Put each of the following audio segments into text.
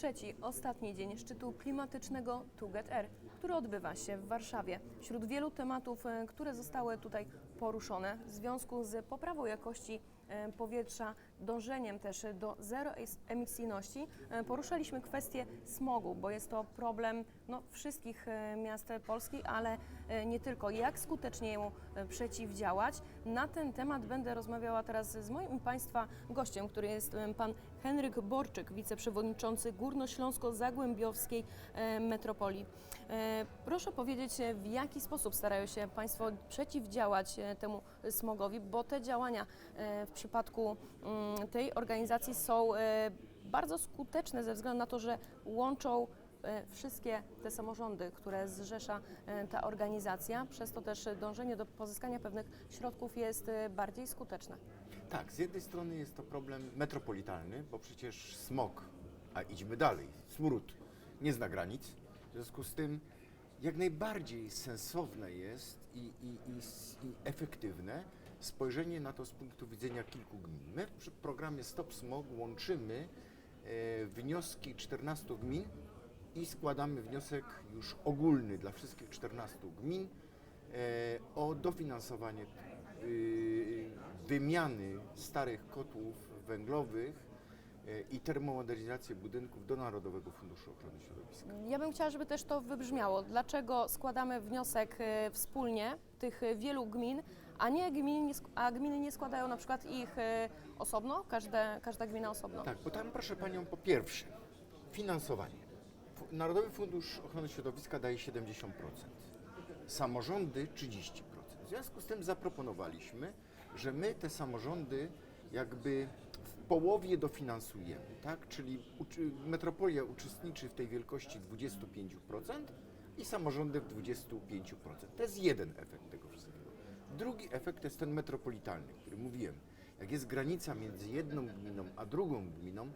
trzeci, ostatni dzień szczytu klimatycznego Tuget Air, który odbywa się w Warszawie. Wśród wielu tematów, e, które zostały tutaj poruszone w związku z poprawą jakości powietrza, dążeniem też do zeroemisyjności, e, poruszaliśmy kwestię smogu, bo jest to problem no, wszystkich e, miast Polski, ale e, nie tylko. Jak skutecznie mu e, przeciwdziałać? Na ten temat będę rozmawiała teraz z moim Państwa gościem, który jest e, pan Henryk Borczyk, wiceprzewodniczący Górnośląsko-Zagłębiowskiej e, Metropolii. E, Proszę powiedzieć, e, w jaki sposób starają się Państwo przeciwdziałać e, temu smogowi, bo te działania e, w przypadku mm, tej organizacji są e, bardzo skuteczne ze względu na to, że łączą e, wszystkie te samorządy, które zrzesza e, ta organizacja, przez to też dążenie do pozyskania pewnych środków jest bardziej skuteczne. Tak, z jednej strony jest to problem metropolitalny, bo przecież smog, a idźmy dalej, smród nie zna granic. W związku z tym jak najbardziej sensowne jest i, i, i, i efektywne spojrzenie na to z punktu widzenia kilku gmin. My przy programie Stop Smog łączymy e, wnioski 14 gmin i składamy wniosek już ogólny dla wszystkich 14 gmin e, o dofinansowanie y, wymiany starych kotłów węglowych e, i termomodernizację budynków do Narodowego Funduszu Ochrony Środowiska. Ja bym chciała, żeby też to wybrzmiało. Dlaczego składamy wniosek e, wspólnie tych e, wielu gmin, a nie sk- a gminy nie składają na przykład ich e, osobno, każde, każda gmina osobno? Tak, bo tam proszę Panią po pierwsze finansowanie. Narodowy Fundusz Ochrony Środowiska daje 70%, samorządy 30%. W związku z tym zaproponowaliśmy, że my te samorządy jakby połowie dofinansujemy, tak? Czyli uczy, metropolia uczestniczy w tej wielkości 25% i samorządy w 25%. To jest jeden efekt tego wszystkiego. Drugi efekt jest ten metropolitalny, który mówiłem. Jak jest granica między jedną gminą a drugą gminą,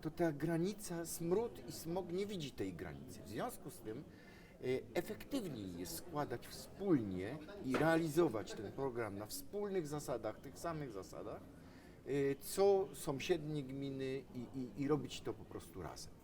to ta granica, smród i smog nie widzi tej granicy. W związku z tym e, efektywniej jest składać wspólnie i realizować ten program na wspólnych zasadach, tych samych zasadach, co sąsiednie gminy i, i, i robić to po prostu razem.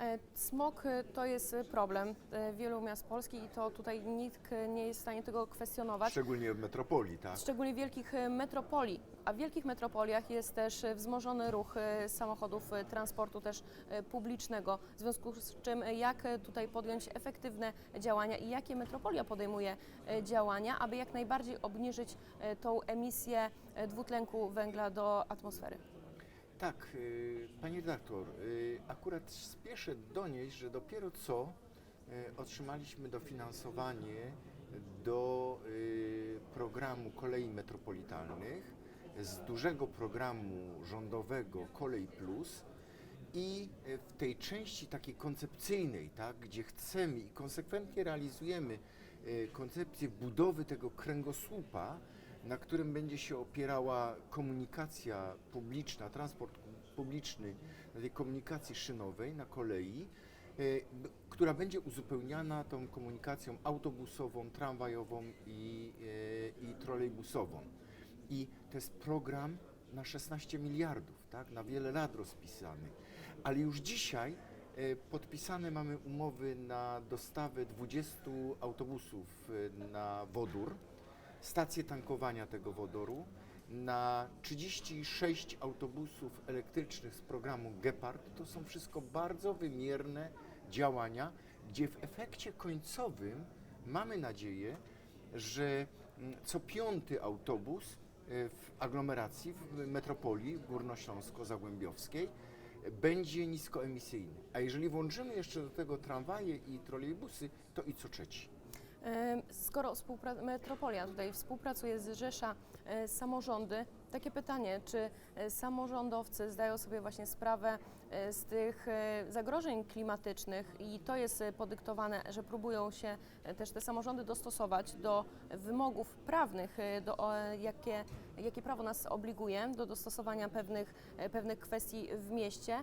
E, Smog e, to jest problem e, wielu miast Polski i to tutaj nikt nie jest w stanie tego kwestionować. Szczególnie w metropolii, tak? Szczególnie wielkich e, metropolii, a w wielkich metropoliach jest też wzmożony ruch samochodów transportu też publicznego, w związku z czym jak tutaj podjąć efektywne działania i jakie metropolia podejmuje działania, aby jak najbardziej obniżyć tą emisję dwutlenku węgla do atmosfery. Tak, y, pani redaktor, y, akurat spieszę donieść, że dopiero co y, otrzymaliśmy dofinansowanie do programu kolei metropolitalnych z dużego programu rządowego Kolej Plus i w tej części takiej koncepcyjnej, tak, gdzie chcemy i konsekwentnie realizujemy koncepcję budowy tego kręgosłupa, na którym będzie się opierała komunikacja publiczna, transport publiczny, na tej komunikacji szynowej na kolei, b- która będzie uzupełniana tą komunikacją autobusową, tramwajową i, y, i trolejbusową. I to jest program na 16 miliardów, tak, na wiele lat rozpisany. Ale już dzisiaj e, podpisane mamy umowy na dostawę 20 autobusów e, na wodór, stacje tankowania tego wodoru, na 36 autobusów elektrycznych z programu Gepard. To są wszystko bardzo wymierne działania, gdzie w efekcie końcowym mamy nadzieję, że mm, co piąty autobus e, w aglomeracji, w metropolii górnośląsko-zagłębiowskiej będzie niskoemisyjny. A jeżeli włączymy jeszcze do tego tramwaje i trolejbusy, to i co trzeci. Skoro metropolia tutaj współpracuje, zrzesza e, samorządy, takie pytanie, czy e, samorządowcy zdają sobie właśnie sprawę e, z tych zagrożeń klimatycznych i to jest podyktowane, że próbują się też te samorządy dostosować do wymogów prawnych, do, jakie, jakie prawo nas obliguje do dostosowania pewnych, pewnych kwestii w mieście.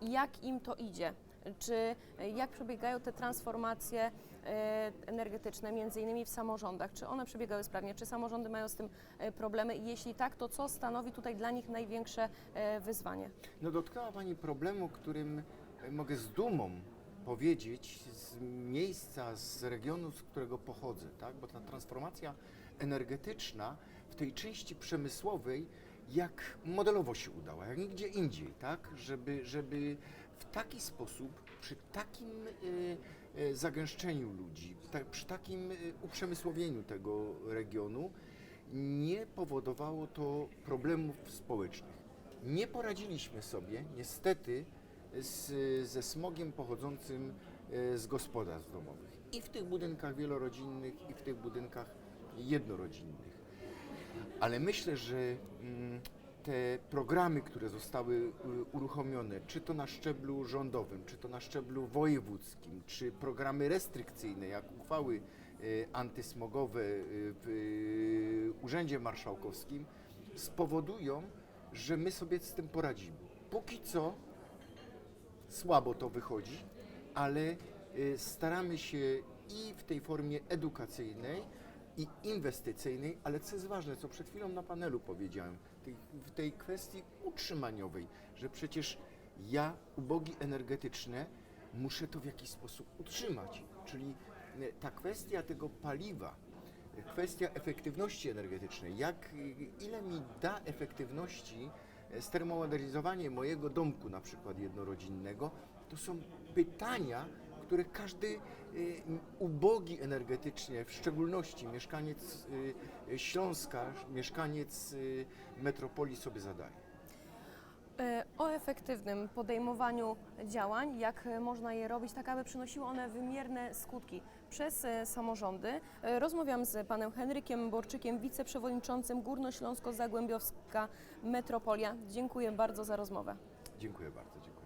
Jak im to idzie? Czy jak przebiegają te transformacje e, energetyczne, między innymi w samorządach? Czy one przebiegały sprawnie? Czy samorządy mają z tym e, problemy? I jeśli tak, to co stanowi tutaj dla nich największe e, wyzwanie? No dotknęła Pani problemu, którym mogę z dumą powiedzieć z miejsca, z regionu, z którego pochodzę, tak? bo ta transformacja energetyczna w tej części przemysłowej jak modelowo się udała, jak nigdzie indziej, tak? żeby, żeby w taki sposób, przy takim e, e, zagęszczeniu ludzi, przy takim e, uprzemysłowieniu tego regionu, nie powodowało to problemów społecznych. Nie poradziliśmy sobie, niestety, z, ze smogiem pochodzącym z gospodarstw domowych. I w tych budynkach wielorodzinnych, i w tych budynkach jednorodzinnych. Ale myślę, że mm, te programy, które zostały y, uruchomione, czy to na szczeblu rządowym, czy to na szczeblu wojewódzkim, czy programy restrykcyjne, jak uchwały y, antysmogowe y, w Urzędzie Marszałkowskim, spowodują, że my sobie z tym poradzimy. Póki co słabo to wychodzi, ale staramy się i w tej formie edukacyjnej, i inwestycyjnej, ale co jest ważne, co przed chwilą na panelu powiedziałem, tej, w tej kwestii utrzymaniowej, że przecież ja, ubogi energetyczne, muszę to w jakiś sposób utrzymać. Czyli y, ta kwestia tego paliwa, y, kwestia efektywności energetycznej, jak, y, ile mi da efektywności stermomodernizowanie mojego domku, na przykład jednorodzinnego, to są pytania, które każdy y, ubogi energetycznie, w szczególności mieszkaniec y, Śląska, mieszkaniec y, metropolii sobie zadaje. E, O efektywnym podejmowaniu działań, jak można je robić, tak aby przynosiły one wymierne skutki przez e, samorządy. E, Rozmawiam z panem Henrykiem Borczykiem, wiceprzewodniczącym Górnośląsko-Zagłębiowska Metropolia. Dziękuję bardzo za rozmowę. Dziękuję bardzo. Dziękuję.